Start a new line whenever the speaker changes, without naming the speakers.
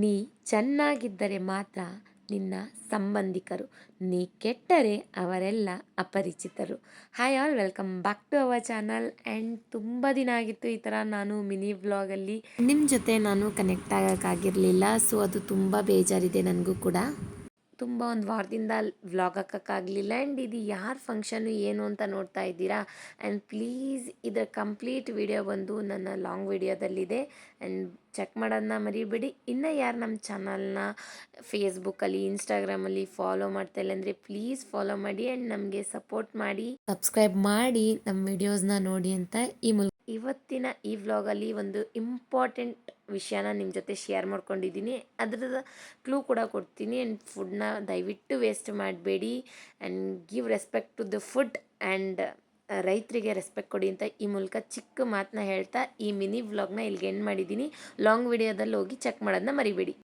ನೀ ಚೆನ್ನಾಗಿದ್ದರೆ ಮಾತ್ರ ನಿನ್ನ ಸಂಬಂಧಿಕರು. ನೀ ಕೆಟ್ಟರೆ ಅವರೆಲ್ಲ ಅಪರಿಚಿತರು. Hi all welcome back to our channel and ತುಂಬ ದಿನ ಆಗಿತ್ತು ಈ ಥರ ನಾನು ಮಿನಿ ವ್ಲಾಗಲ್ಲಿ. ನಿಮ್ಮ ಜೊತೆ ನಾನು ಕನೆಕ್ಟ್ ಆಗೋಕ್ಕಾಗಿರಲಿಲ್ಲ ಸೊ ಅದು ತುಂಬ ಬೇಜಾರಿದೆ ನನಗೂ ಕೂಡ. ತುಂಬ ಒಂದು ವಾರದಿಂದ ವ್ಲಾಗ್ ಹಾಕೋಕ್ಕಾಗಲಿಲ್ಲ. ಆ್ಯಂಡ್ ಇದು ಯಾರ ಫಂಕ್ಷನು ಏನು ಅಂತ ನೋಡ್ತಾ ಇದ್ದೀರಾ? ಆ್ಯಂಡ್ ಪ್ಲೀಸ್ ಇದರ ಕಂಪ್ಲೀಟ್ ವಿಡಿಯೋ ಬಂದು ನನ್ನ ಲಾಂಗ್ ವಿಡಿಯೋದಲ್ಲಿದೆ ಆ್ಯಂಡ್ ಚೆಕ್ ಮಾಡೋದನ್ನ ಮರಿಬೇಡಿ. ಇನ್ನು ಯಾರು ನಮ್ಮ ಚಾನಲ್ನ ಫೇಸ್ಬುಕ್ಕಲ್ಲಿ ಇನ್ಸ್ಟಾಗ್ರಾಮಲ್ಲಿ ಫಾಲೋ ಮಾಡ್ತಾ ಇಲ್ಲ ಅಂದರೆ ಪ್ಲೀಸ್ ಫಾಲೋ ಮಾಡಿ. ಆ್ಯಂಡ್ ನಮಗೆ ಸಪೋರ್ಟ್ ಮಾಡಿ. ಸಬ್ಸ್ಕ್ರೈಬ್ ಮಾಡಿ ನಮ್ಮ ವಿಡಿಯೋಸ್ನ ನೋಡಿ ಅಂತ ಈ ಇವತ್ತಿನ ಈ ವ್ಲಾಗಲ್ಲಿ ಒಂದು ಇಂಪಾರ್ಟೆಂಟ್ ವಿಷಯನ ನಿಮ್ಮ ಜೊತೆ ಶೇರ್ ಮಾಡ್ಕೊಂಡಿದ್ದೀನಿ. ಅದ್ರದ್ದು ಕ್ಲೂ ಕೂಡ ಕೊಡ್ತೀನಿ. ಆ್ಯಂಡ್ ಫುಡ್ನ ದಯವಿಟ್ಟು ವೇಸ್ಟ್ ಮಾಡಬೇಡಿ. And give respect to the food and ರೈತರಿಗೆ ರೆಸ್ಪೆಕ್ಟ್ ಕೊಡಿ ಅಂತ ಈ ಮೂಲಕ ಚಿಕ್ಕ ಮಾತನ್ನ ಹೇಳ್ತಾ ಈ ಮಿನಿ ವ್ಲಾಗ್ನ ಇಲ್ಲಿಗೆ ಎಂಡ್ ಮಾಡಿದ್ದೀನಿ. ಲಾಂಗ್ ವಿಡಿಯೋದಲ್ಲಿ ಹೋಗಿ ಚೆಕ್ ಮಾಡೋದನ್ನ ಮರಿಬೇಡಿ.